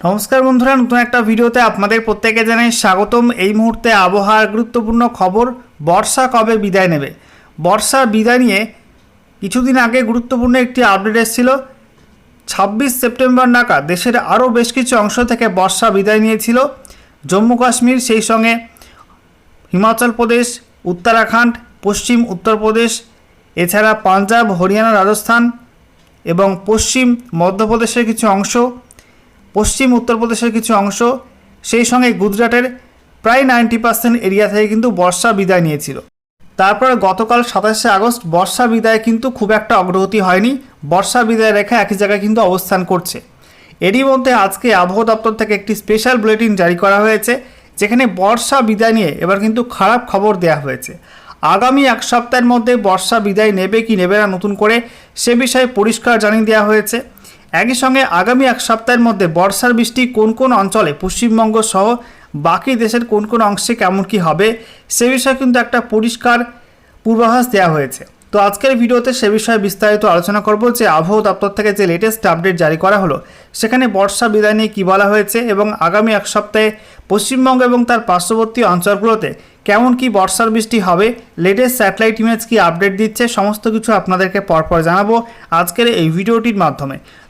নমস্কার বন্ধুরা, নতুন একটা ভিডিওতে আপনাদের প্রত্যেকে জানাই স্বাগতম। এই মুহূর্তে আবহাওয়ার গুরুত্বপূর্ণ খবর, বর্ষা কবে বিদায় নেবে? বর্ষা বিদায় নিয়ে কিছুদিন আগে গুরুত্বপূর্ণ একটি আপডেট এসেছিল। ছাব্বিশ সেপ্টেম্বর নাগাদ দেশের আরও বেশ কিছু অংশ থেকে বর্ষা বিদায় নিয়েছিল। জম্মু কাশ্মীর, সেই সঙ্গে হিমাচল প্রদেশ, উত্তরাখণ্ড, পশ্চিম উত্তরপ্রদেশ, এছাড়া পাঞ্জাব, হরিয়ানা, রাজস্থান এবং পশ্চিম মধ্যপ্রদেশের কিছু অংশ পশ্চিম উত্তরপ্রদেশের কিছু অংশ, সেই সঙ্গে গুজরাটের প্রায় নাইনটি পার্সেন্ট এরিয়া থেকে কিন্তু বর্ষা বিদায় নিয়েছিল। তারপর গতকাল সাতাশে আগস্ট বর্ষা বিদায় কিন্তু খুব একটা অগ্রগতি হয়নি, বর্ষা বিদায় রেখা একই জায়গায় কিন্তু অবস্থান করছে। এরই মধ্যে আজকে আবহাওয়া দপ্তর থেকে একটি স্পেশাল বুলেটিন জারি করা হয়েছে, যেখানে বর্ষা বিদায় নিয়ে এবার কিন্তু খারাপ খবর দেওয়া হয়েছে। আগামী এক সপ্তাহের মধ্যে বর্ষা বিদায় নেবে কি নেবে না নতুন করে সে বিষয়ে পরিষ্কার জানিয়ে দেওয়া হয়েছে। একই সঙ্গে আগামী এক সপ্তাহের মধ্যে বর্ষার বৃষ্টি কোন কোন অঞ্চলে, পশ্চিমবঙ্গ সহ বাকি দেশের কোন কোন অংশে কেমন কি হবে, সে বিষয়ে কিন্তু একটা পরিষ্কার পূর্বাভাস দেওয়া হয়েছে। তো আজকের ভিডিওতে সে বিষয়ে বিস্তারিত আলোচনা করব যে আবহাওয়া দপ্তর থেকে যে লেটেস্ট আপডেট জারি করা হলো, সেখানে বর্ষা বিদায় নিয়ে কী বলা হয়েছে এবং আগামী এক সপ্তাহে পশ্চিমবঙ্গ এবং তার পার্শ্ববর্তী অঞ্চলগুলোতে কেমন কি বর্ষার বৃষ্টি হবে লেটেস্ট স্যাটেলাইট ইমেজ কি আপডেট দিচ্ছে, সমস্ত কিছু আপনাদেরকে পরপর জানাব আজকের এই ভিডিওটির মাধ্যমে।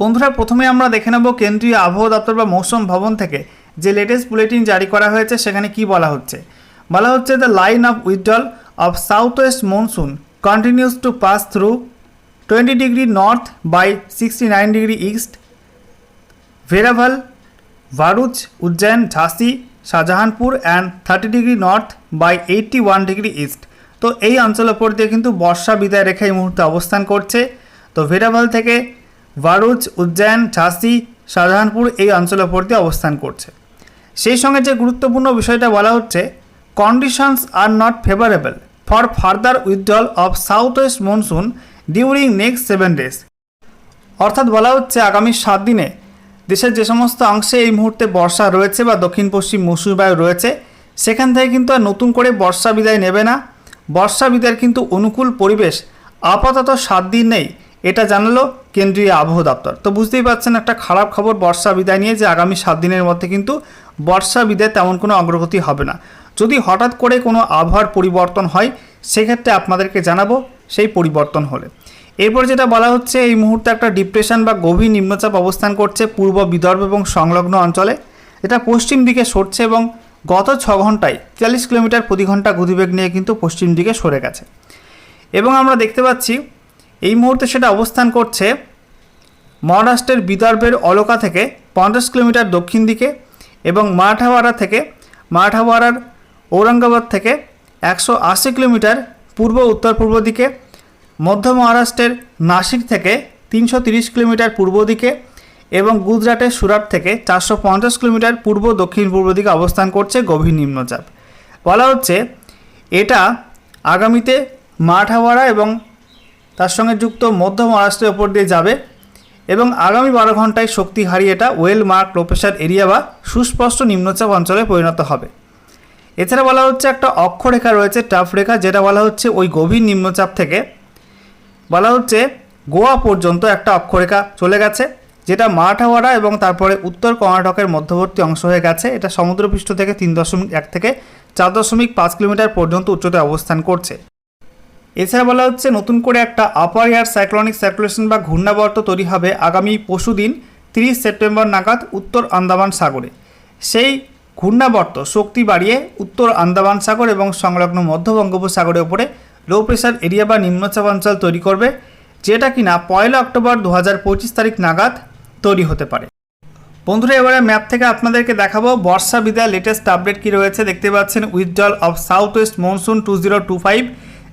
বন্ধুরা, প্রথমে আমরা দেখে নেব কেন্দ্রীয় আবহাওয়া দপ্তর বা মৌসুম ভবন থেকে যে লেটেস্ট বুলেটিন জারি করা হয়েছে, সেখানে কি বলা হচ্ছে? বলা হচ্ছে the line of withdrawal of south west monsoon continues to pass through twenty degree north by sixty nine degree east Veraval Bharuch Ujjain ঝাঁসি Shahjahanpur and thirty degree north by eighty one degree east তো এই অঞ্চলের উপর দিয়ে কিন্তু বর্ষা বিদায় রেখে এই মুহূর্তে অবস্থান করছে। তো ভেরাভাল থেকে ভারুচ, উজ্জয়ন, ঝাঁসি, শাহজাহানপুর এই অঞ্চলের উপর দিয়ে অবস্থান করছে। সেই সঙ্গে যে গুরুত্বপূর্ণ বিষয়টা বলা হচ্ছে conditions are not favourable for further withdrawal of south west monsoon during next seven days অর্থাৎ বলা হচ্ছে আগামী সাত দিনে দেশের যে সমস্ত অংশে এই মুহূর্তে বর্ষা রয়েছে বা দক্ষিণ পশ্চিম মৌসুমী বায়ু রয়েছে, সেখান থেকে কিন্তু আর নতুন করে বর্ষা বিদায় নেবে না। বর্ষা বিদায়ের কিন্তু অনুকূল পরিবেশ আপাতত সাত দিন নেই। এটা জানালো কেন্দ্রীয় আবহাওয়া দপ্তর। তো বুঝতেই পারছেন, একটা খারাপ খবর বর্ষা বিদায় নিয়ে যে আগামী সাত দিনের মধ্যে কিন্তু বর্ষা বিদায় তেমন কোনো অগ্রগতি হবে না। যদি হঠাৎ করে কোনো আবহাওয়ার পরিবর্তন হয়, সেক্ষেত্রে আপনাদেরকে জানাব সেই পরিবর্তন হলে। এরপর যেটা বলা হচ্ছে, এই মুহূর্তে একটা ডিপ্রেশন বা গভীর নিম্নচাপ অবস্থান করছে পূর্ব বিদর্ভ এবং সংলগ্ন অঞ্চলে। এটা পশ্চিম দিকে সরছে এবং গত ছ ঘন্টায় চল্লিশ কিলোমিটার প্রতি ঘণ্টা গতিবেগ নিয়ে কিন্তু পশ্চিম দিকে সরে গেছে। এবং আমরা দেখতে পাচ্ছি এই মুহূর্তে সেটা অবস্থান করছে মহারাষ্ট্রের বিদর্ভের অলকা থেকে পঞ্চাশ কিলোমিটার দক্ষিণ দিকে এবং মারাঠাওয়াড়া থেকে মারাঠাওয়াড়ার ঔরঙ্গাবাদ থেকে একশো আশি কিলোমিটার পূর্ব উত্তর পূর্ব দিকে, মধ্য মহারাষ্ট্রের নাসিক থেকে তিনশো তিরিশ কিলোমিটার পূর্ব দিকে এবং গুজরাটের সুরাট থেকে চারশো পঞ্চাশ কিলোমিটার পূর্ব দক্ষিণ পূর্ব দিকে অবস্থান করছে গভীর নিম্নচাপ। বলা হচ্ছে এটা আগামীতে মারাঠাওয়াড়া এবং তার সঙ্গে যুক্ত মধ্য মহারাষ্ট্রের ওপর দিয়ে যাবে এবং আগামী বারো ঘন্টায় শক্তি হারিয়ে এটা ওয়েল মার্ক লোপেশার এরিয়া বা সুস্পষ্ট নিম্নচাপ অঞ্চলে পরিণত হবে। এছাড়া বলা হচ্ছে একটা অক্ষরেখা রয়েছে, টাফ রেখা, যেটা বলা হচ্ছে ওই গভীর নিম্নচাপ থেকে। বলা হচ্ছে গোয়া পর্যন্ত একটা অক্ষরেখা চলে গেছে, যেটা মারাঠাওয়াড়া এবং তারপরে উত্তর কর্ণাটকের মধ্যবর্তী অংশ হয়ে গেছে। এটা সমুদ্রপৃষ্ঠ থেকে তিন দশমিক এক থেকে চার দশমিক পাঁচ কিলোমিটার পর্যন্ত উচ্চতায় অবস্থান করছে। এছাড়া বলা হচ্ছে নতুন করে একটা আপার এয়ার সাইক্লনিক সার্কুলেশন বা ঘূর্ণাবর্ত তৈরি হবে আগামী পশুদিন তিরিশ সেপ্টেম্বর নাগাদ উত্তর আন্দামান সাগরে। সেই ঘূর্ণাবর্ত শক্তি বাড়িয়ে উত্তর আন্দামান সাগর এবং সংলগ্ন মধ্য বঙ্গোপসাগরের উপরে লো প্রেশার এরিয়া বা নিম্নচাপ অঞ্চল তৈরি করবে, যেটা কিনা পয়লা অক্টোবর দু পঁচিশ তারিখ নাগাদ তৈরি হতে পারে। বন্ধুরা, এবারে ম্যাপ থেকে আপনাদেরকে দেখাবো বর্ষা বিদায় লেটেস্ট আপডেট কী রয়েছে। দেখতে পাচ্ছেন, withdrawal of south west monsoon two zero two five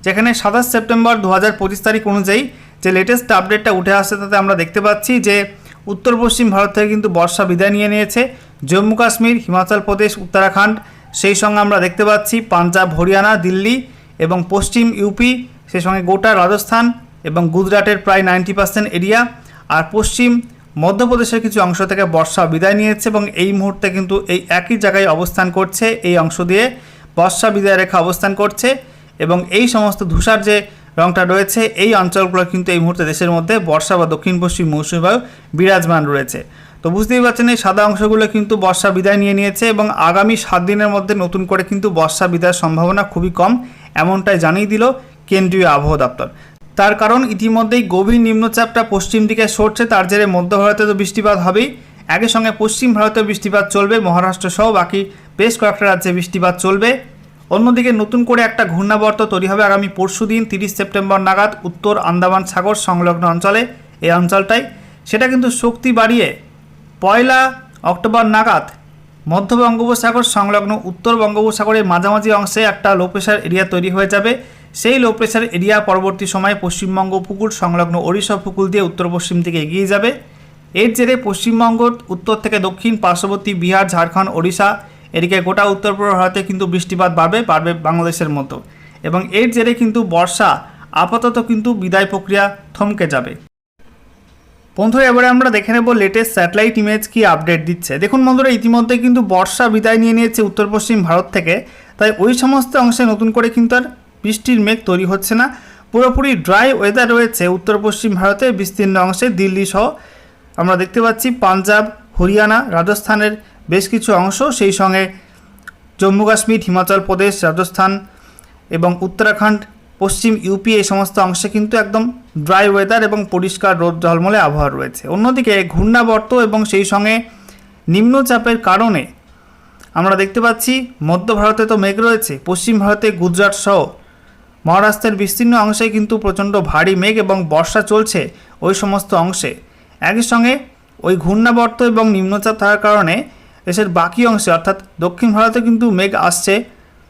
যেখানে সাতাশ সেপ্টেম্বর দু হাজার পঁচিশ তারিখ অনুযায়ী যে লেটেস্ট আপডেটটা উঠে আসছে তাতে আমরা দেখতে পাচ্ছি যে উত্তর পশ্চিম ভারত থেকে কিন্তু বর্ষা বিদায় নিয়ে নিয়েছে। জম্মু কাশ্মীর, হিমাচল প্রদেশ, উত্তরাখণ্ড, সেই সঙ্গে আমরা দেখতে পাচ্ছি পাঞ্জাব, হরিয়ানা, দিল্লি এবং পশ্চিম ইউপি, সেই সঙ্গে গোটা রাজস্থান এবং গুজরাটের প্রায় নাইনটি পার্সেন্ট এরিয়া আর পশ্চিম মধ্যপ্রদেশের কিছু অংশ থেকে বর্ষা বিদায় নিয়েছে এবং এই মুহূর্তে কিন্তু এই একই জায়গায় অবস্থান করছে, এই অংশ দিয়ে বর্ষা বিদায় রেখা অবস্থান করছে। এবং এই সমস্ত ধূসার যে রংটা রয়েছে, এই অঞ্চলগুলো কিন্তু এই মুহূর্তে দেশের মধ্যে বর্ষা বা দক্ষিণ পশ্চিম মৌসুমী বায়ু বিরাজমান রয়েছে। তো বুঝতেই পারছেন এই সাদা অংশগুলো কিন্তু বর্ষা বিদায় নিয়ে নিয়েছে এবং আগামী সাত দিনের মধ্যে নতুন করে কিন্তু বর্ষা বিদায়ের সম্ভাবনা খুবই কম, এমনটাই জানিয়ে দিল কেন্দ্রীয় আবহাওয়া দপ্তর। তার কারণ ইতিমধ্যেই গভীর নিম্নচাপটা পশ্চিম দিকে সরছে, তার জেরে মধ্য ভারতে তো বৃষ্টিপাত হবেই। একই সঙ্গে পশ্চিম ভারতে বৃষ্টিপাত চলবে, মহারাষ্ট্র সহ বাকি বেশ কয়েকটা রাজ্যে বৃষ্টিপাত চলবে। অন্যদিকে নতুন করে একটা ঘূর্ণাবর্ত তৈরি হবে আগামী পরশু দিন, তিরিশ সেপ্টেম্বর নাগাদ উত্তর আন্দামান সাগর সংলগ্ন অঞ্চলে। এই অঞ্চলটাই, সেটা কিন্তু শক্তি বাড়িয়ে পয়লা অক্টোবর নাগাদ মধ্য বঙ্গোপসাগর সংলগ্ন উত্তর বঙ্গোপসাগরের মাঝামাঝি অংশে একটা লো প্রেশার এরিয়া তৈরি হয়ে যাবে। সেই লো প্রেশার এরিয়া পরবর্তী সময়ে পশ্চিমবঙ্গ উপকূল সংলগ্ন ওড়িশা উপকূল দিয়ে উত্তর পশ্চিম দিকে এগিয়ে যাবে। এর জেরে পশ্চিমবঙ্গ, উত্তর থেকে দক্ষিণ, পার্শ্ববর্তী বিহার, ঝাড়খণ্ড, ওড়িশা এদিকে গোটা উত্তর পূর্ব ভারতে কিন্তু বৃষ্টিপাত বাড়বে বাড়বে বাংলাদেশের মতো। এবং এর জেরে কিন্তু বর্ষা আপাতত কিন্তু বিদায় প্রক্রিয়া থমকে যাবে। বন্ধুরা, এবারে আমরা দেখে নেব লেটেস্ট স্যাটেলাইট ইমেজ কি আপডেট দিচ্ছে। দেখুন বন্ধুরা, ইতিমধ্যে কিন্তু বর্ষা বিদায় নিয়ে নিয়েছে উত্তর পশ্চিম ভারত থেকে। তাই ওই সমস্ত অংশে নতুন করে কিন্তু আর বৃষ্টির মেঘ তৈরি হচ্ছে না। পুরোপুরি ড্রাই ওয়েদার রয়েছে উত্তর পশ্চিম ভারতে, বিস্তীর্ণ অংশে দিল্লি সহ আমরা দেখতে পাচ্ছি পাঞ্জাব হরিয়ানা রাজস্থানের বেশ কিছু অংশ, সেই সঙ্গে জম্মু কাশ্মীর, হিমাচল প্রদেশ, রাজস্থান এবং উত্তরাখণ্ড, পশ্চিম ইউপি এই সমস্ত অংশে কিন্তু একদম ড্রাই ওয়েদার এবং পরিষ্কার রোদ ঝলমলে আবহাওয়া রয়েছে। অন্যদিকে ঘূর্ণাবর্ত এবং সেই সঙ্গে নিম্নচাপের কারণে আমরা দেখতে পাচ্ছি, মধ্য ভারতে তো মেঘ রয়েছে, পশ্চিম ভারতে গুজরাট সহ মহারাষ্ট্রের বিস্তীর্ণ অংশে কিন্তু প্রচণ্ড ভারী মেঘ এবং বর্ষা চলছে ওই সমস্ত অংশে। একই সঙ্গে ওই ঘূর্ণাবর্ত এবং নিম্নচাপ থাকার কারণে দেশের বাকি অংশে, অর্থাৎ দক্ষিণ ভারতে কিন্তু মেঘ আসছে।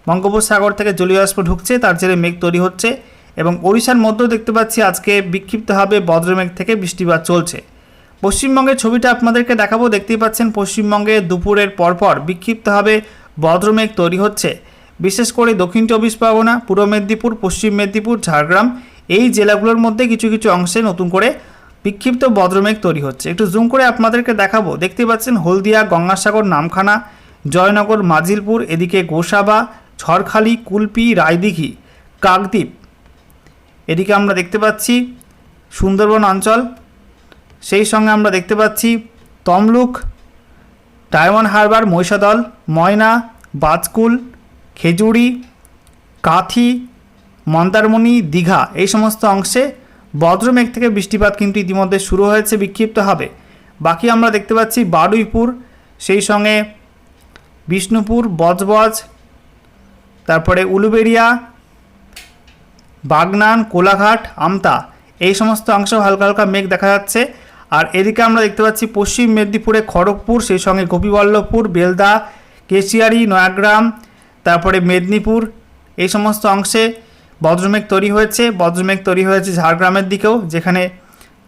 বঙ্গোপসাগর থেকে জলীয় বাষ্প ঢুকছে, তার জেরে মেঘ তৈরি হচ্ছে এবং ওড়িশার মধ্যেও দেখতে পাচ্ছি আজকে বিক্ষিপ্তভাবে বজ্রমেঘ থেকে বৃষ্টিপাত চলছে। পশ্চিমবঙ্গের ছবিটা আপনাদেরকে দেখাবো। দেখতেই পাচ্ছেন, পশ্চিমবঙ্গে দুপুরের পরপর বিক্ষিপ্তভাবে বজ্রমেঘ তৈরি হচ্ছে। বিশেষ করে দক্ষিণ চব্বিশ পরগনা, পূর্ব মেদিনীপুর, পশ্চিম মেদিনীপুর, ঝাড়গ্রাম এই জেলাগুলোর মধ্যে কিছু কিছু অংশে নতুন করে বিক্ষিপ্ত বজ্রমেঘ তৈরি হচ্ছে। একটু জুম করে আপনাদেরকে দেখাবো। দেখতে পাচ্ছেন হলদিয়া, গঙ্গাসাগর, নামখানা, জয়নগর, মাজিলপুর, এদিকে গোসাবা, ঝড়খালি, কুলপি, রায়দিঘি, কাকদ্বীপ। এদিকে আমরা দেখতে পাচ্ছি সুন্দরবন অঞ্চল। সেই সঙ্গে আমরা দেখতে পাচ্ছি তমলুক, ডায়মন্ড হারবার, মহিষাদল, ময়না, বাজকুল, খেজুরি, কাথি, মন্দারমণি, দীঘা। এই সমস্ত অংশে বজ্রমেঘ থেকে বৃষ্টিপাত কিন্তু ইতিমধ্যে শুরু হয়েছে, বিক্ষিপ্ত হবে। বাকি আমরা দেখতে পাচ্ছি বারুইপুর, সেই সঙ্গে বিষ্ণুপুর, বজবজ, তারপরে উলুবেড়িয়া, বাগনান, কোলাঘাট, আমতা। এই সমস্ত অংশ হালকা হালকা মেঘ দেখা যাচ্ছে। আর এদিকে আমরা দেখতে পাচ্ছি পশ্চিম মেদিনীপুরে খড়গপুর, সেই সঙ্গে গোপীবল্লভপুর, বেলদা, কেশিয়ারি, নয়াগ্রাম, তারপরে মেদিনীপুর, এই সমস্ত অংশে বজ্রমেঘ তৈরি হয়েছে, বজ্রমেঘ তৈরি হয়েছে ঝাড়গ্রামের দিকেও, যেখানে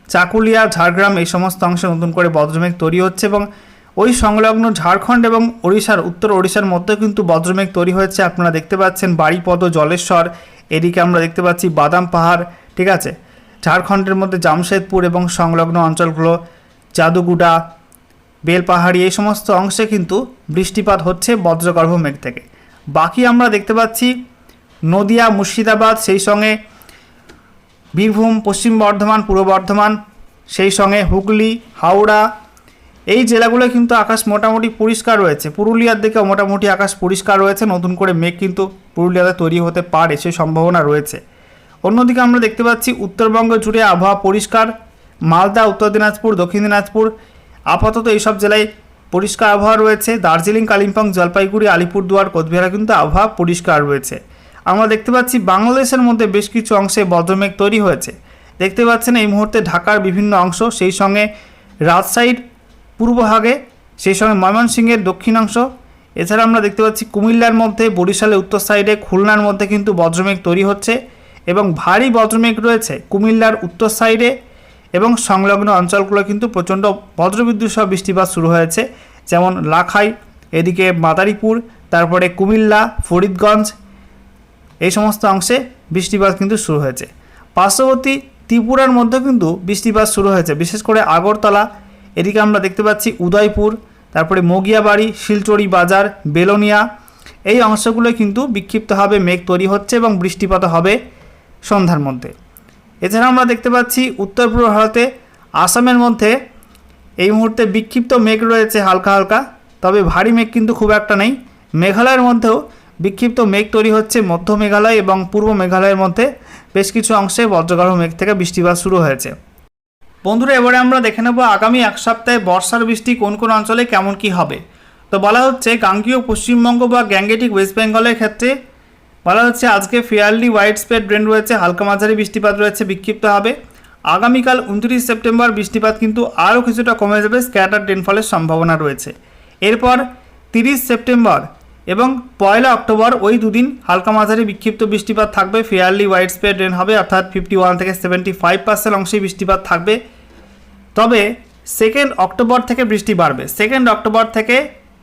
চাকুলিয়া, ঝাড়গ্রাম এই সমস্ত অংশে নতুন করে বজ্রমেঘ তৈরি হচ্ছে এবং ওই সংলগ্ন ঝাড়খণ্ড এবং ওড়িশার, উত্তর ওড়িশার মধ্যেও কিন্তু বজ্রমেঘ তৈরি হয়েছে। আপনারা দেখতে পাচ্ছেন বাড়িপদ জলেশ্বর, এদিকে আমরা দেখতে পাচ্ছি বাদাম পাহাড়, ঠিক আছে? ঝাড়খণ্ডের মধ্যে জামশেদপুর এবং সংলগ্ন অঞ্চলগুলো, জাদুগুডা, বেলপাহাড়ি এই সমস্ত অংশে কিন্তু বৃষ্টিপাত হচ্ছে বজ্রগর্ভ মেঘ থেকে। বাকি আমরা দেখতে পাচ্ছি নদিয়া, মুর্শিদাবাদ, সেই সঙ্গে বীরভূম, পশ্চিম বর্ধমান, পূর্ব বর্ধমান, সেই সঙ্গে হুগলি, হাওড়া, এই জেলাগুলো কিন্তু আকাশ মোটামুটি পরিষ্কার রয়েছে। পুরুলিয়ার দিকে মোটামুটি আকাশ পরিষ্কার রয়েছে, নতুন করে মেঘ কিন্তু পুরুলিয়াতে তৈরি হতে পারে, সেই সম্ভাবনা রয়েছে। অন্যদিকে আমরা দেখতে পাচ্ছি, উত্তরবঙ্গ জুড়ে আবহাওয়া পরিষ্কার, মালদা, উত্তর দিনাজপুর, দক্ষিণ দিনাজপুর, আপাতত এইসব জেলায় পরিষ্কার আবহাওয়া রয়েছে। দার্জিলিং, কালিম্পং, জলপাইগুড়ি, আলিপুরদুয়ার, কোচবিহারে কিন্তু আবহাওয়া পরিষ্কার রয়েছে। আমরা দেখতে পাচ্ছি বাংলাদেশের মধ্যে বেশ কিছু অংশে বজ্রমেঘ তৈরি হয়েছে। দেখতে পাচ্ছেন এই মুহূর্তে ঢাকার বিভিন্ন অংশ, সেই সঙ্গে রাজশাহীর পূর্বভাগে সেই সঙ্গে ময়মনসিংহের দক্ষিণাংশ এছাড়া আমরা দেখতে পাচ্ছি কুমিল্লার মধ্যে, বরিশালের উত্তর সাইডে, খুলনার মধ্যে কিন্তু বজ্রমেঘ তৈরি হচ্ছে এবং ভারী বজ্রমেঘ রয়েছে কুমিল্লার উত্তর সাইডে এবং সংলগ্ন অঞ্চলগুলো কিন্তু প্রচণ্ড বজ্রবিদ্যুৎ সহ বৃষ্টিপাত শুরু হয়েছে। যেমন লাখাই, এদিকে মাদারীপুর, তারপরে কুমিল্লা, ফরিদগঞ্জ এই সমস্ত অংশে বৃষ্টিপাত কিন্তু শুরু হয়েছে। পার্শ্ববর্তী ত্রিপুরার মধ্যে কিন্তু বৃষ্টিপাত শুরু হয়েছে, বিশেষ করে আগরতলা। এদিকে আমরা দেখতে পাচ্ছি উদয়পুর, তারপরে মগিয়াবাড়ি শিলচড়ি বাজার, বেলোনিয়া। এই অংশগুলোয় কিন্তু বিক্ষিপ্তভাবে মেঘ তৈরি হচ্ছে এবং বৃষ্টিপাত হবে সন্ধ্যার মধ্যে। এছাড়া আমরা দেখতে পাচ্ছি উত্তর পূর্ব ভারতে, আসামের মধ্যে এই মুহূর্তে বিক্ষিপ্ত মেঘ রয়েছে হালকা হালকা, তবে ভারী মেঘ কিন্তু খুব একটা নেই। মেঘালয়ের মধ্যেও বিক্ষিপ্ত মেঘ তৈরি হচ্ছে মধ্য মেঘালয় এবং পূর্ব মেঘালয়ের মধ্যে। বেশ কিছু অংশে বজ্রগর্ভ মেঘ থেকে বৃষ্টিপাত শুরু হয়েছে। বন্ধুরা, এবারে আমরা দেখে নেব আগামী এক সপ্তাহে বর্ষার বৃষ্টি কোন কোন অঞ্চলে কেমন কি হবে। তো বলা হচ্ছে, গাঙ্গীয়, পশ্চিমবঙ্গ বা গ্যাঙ্গেটিক ওয়েস্ট বেঙ্গলের ক্ষেত্রে বলা হচ্ছে, আজকে ফেয়ারলি হোয়াইট স্প্রেড রেন রয়েছে, হালকা মাঝারি বৃষ্টিপাত রয়েছে, বিক্ষিপ্ত হবে। আগামীকাল উনত্রিশ সেপ্টেম্বর বৃষ্টিপাত কিন্তু আরও কিছুটা কমে যাবে, স্ক্যাটার রেনফলের সম্ভাবনা রয়েছে। এরপর তিরিশ সেপ্টেম্বর এবং পয়লা অক্টোবর ওই দুদিন হালকা মাঝারি বিক্ষিপ্ত বৃষ্টিপাত থাকবে। ফেয়ারলি ওয়াইড স্প্রেড রেন হবে, অর্থাৎ ফিফটি ওয়ান থেকে সেভেন্টি ফাইভ পার্সেন্ট অংশে বৃষ্টিপাত থাকবে। তবে সেকেন্ড অক্টোবর থেকে বৃষ্টি বাড়বে। সেকেন্ড অক্টোবর থেকে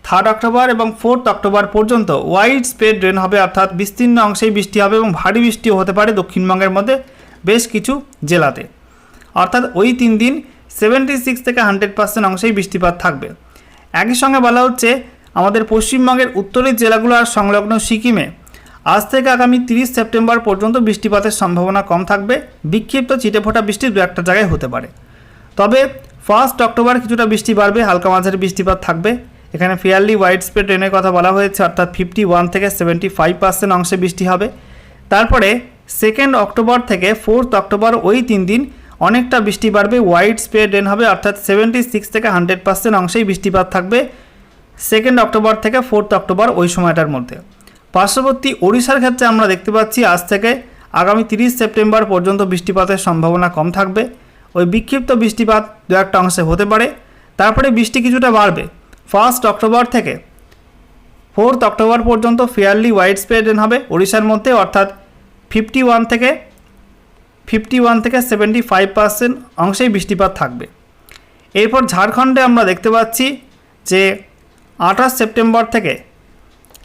থার্ড অক্টোবর এবং ফোর্থ অক্টোবর পর্যন্ত ওয়াইড স্প্রেড রেন হবে, অর্থাৎ বিস্তীর্ণ অংশেই বৃষ্টি হবে এবং ভারী বৃষ্টিও হতে পারে দক্ষিণবঙ্গের মধ্যে বেশ কিছু জেলাতে। অর্থাৎ ওই তিন দিন সেভেন্টি সিক্স থেকে হান্ড্রেড পার্সেন্ট অংশেই বৃষ্টিপাত থাকবে। একই সঙ্গে বলা হচ্ছে আমাদের পশ্চিমবঙ্গের উত্তরের জেলাগুলো আর সংলগ্ন সিকিমে। আজ থেকে আগামী তিরিশ সেপ্টেম্বর পর্যন্ত বৃষ্টিপাতের সম্ভাবনা কম থাকবে। বিক্ষিপ্ত চিটেফোঁটা বৃষ্টি দু একটা জায়গায় হতে পারে। তবে ফার্স্ট অক্টোবর কিছুটা বৃষ্টি বাড়বে, হালকা মাঝারি বৃষ্টিপাত থাকবে। এখানে ফেয়ারলি হোয়াইট স্প্রেড রেনের কথা বলা হয়েছে, অর্থাৎ ফিফটি ওয়ান থেকে সেভেন্টি ফাইভ পার্সেন্ট অংশে বৃষ্টি হবে। তারপরে সেকেন্ড অক্টোবর থেকে ফোর্থ অক্টোবর ওই তিন দিন অনেকটা বৃষ্টি বাড়বে হোয়াইট স্প্রেড রেন হবে, অর্থাৎ সেভেন্টি সিক্স থেকে হান্ড্রেড পার্সেন্ট অংশেই বৃষ্টিপাত থাকবে। সেকেন্ড অক্টোবর থেকে ফোর্থ অক্টোবর ওই সময়টার মধ্যে। পার্শ্ববর্তী ওড়িশার ক্ষেত্রে আমরা দেখতে পাচ্ছি আজ থেকে আগামী তিরিশ সেপ্টেম্বর পর্যন্ত বৃষ্টিপাতের সম্ভাবনা কম থাকবে। ওই বিক্ষিপ্ত বৃষ্টিপাত দু একটা অংশে হতে পারে। তারপরে বৃষ্টি কিছুটা বাড়বে। ফার্স্ট অক্টোবর থেকে ফোর্থ অক্টোবর পর্যন্ত ফেয়ারলি ওয়াইড স্প্রেড হবে ওড়িশার মধ্যে, অর্থাৎ ফিফটি ওয়ান থেকে ফিফটি ওয়ান থেকে সেভেন্টি ফাইভ পার্সেন্ট অংশেই বৃষ্টিপাত থাকবে। এরপর ঝাড়খণ্ডে আমরা দেখতে পাচ্ছি যে আঠাশ সেপ্টেম্বর থেকে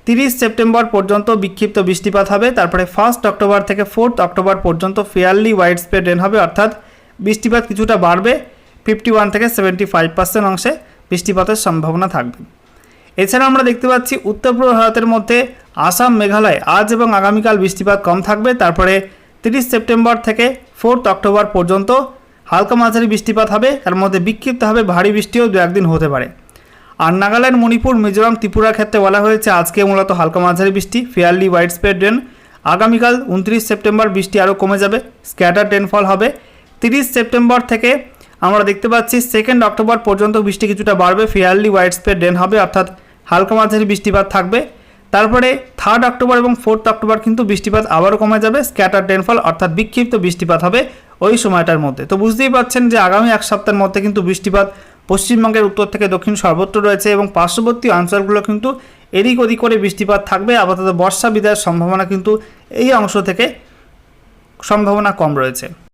তিরিশ সেপ্টেম্বর পর্যন্ত বিক্ষিপ্ত বৃষ্টিপাত হবে। তারপরে ফার্স্ট অক্টোবর থেকে ফোর্থ অক্টোবর পর্যন্ত ফেয়ারলি ওয়াইড স্প্রেড রেন হবে। অর্থাৎ বৃষ্টিপাত কিছুটা বাড়বে ফিফটি ওয়ান থেকে সেভেন্টি ফাইভ পার্সেন্ট অংশে বৃষ্টিপাতের সম্ভাবনা থাকবে। এছাড়া আমরা দেখতে পাচ্ছি উত্তর পূর্ব ভারতের মধ্যে আসাম, মেঘালয় আজ এবং আগামীকাল বৃষ্টিপাত কম থাকবে। তারপরে তিরিশ সেপ্টেম্বর থেকে ফোর্থ অক্টোবর পর্যন্ত হালকা মাঝারি বৃষ্টিপাত হবে। তার মধ্যে বিক্ষিপ্তভাবে ভারী বৃষ্টিও দু একদিন হতে পারে। আর নাগাল্যান্ড, মণিপুর, মিজোরাম ত্রিপুরার ক্ষেত্রে বলা হয়েছে, আজকে মূলত হালকা মাঝারি বৃষ্টি ফেয়ারলি হোয়াইট স্প্রেড রেন আগামীকাল উনত্রিশ সেপ্টেম্বর বৃষ্টি আরও কমে যাবে স্ক্যাটার রেনফল হবে। তিরিশ সেপ্টেম্বর থেকে আমরা দেখতে পাচ্ছি সেকেন্ড অক্টোবর পর্যন্ত বৃষ্টি কিছুটা বাড়বে ফেয়ারলি হোয়াইট স্প্রেড রেন হবে, অর্থাৎ হালকা মাঝারি বৃষ্টিপাত থাকবে। তারপরে থার্ড অক্টোবর এবং ফোর্থ অক্টোবর কিন্তু বৃষ্টিপাত আবারও কমে যাবে স্ক্যাটার রেনফল অর্থাৎ বিক্ষিপ্ত বৃষ্টিপাত হবে ওই সময়টার মধ্যে। তো বুঝতেই পারছেন যে আগামী এক সপ্তাহের মধ্যে কিন্তু বৃষ্টিপাত পশ্চিমবঙ্গের উত্তর থেকে দক্ষিণ সর্বত্র রয়েছে এবং পার্শ্ববর্তী অঞ্চলগুলো কিন্তু এদিক ওদিক করে বৃষ্টিপাত থাকবে। আপাতত বর্ষা বিদায়ের সম্ভাবনা কিন্তু এই অংশ থেকে সম্ভাবনা কম রয়েছে।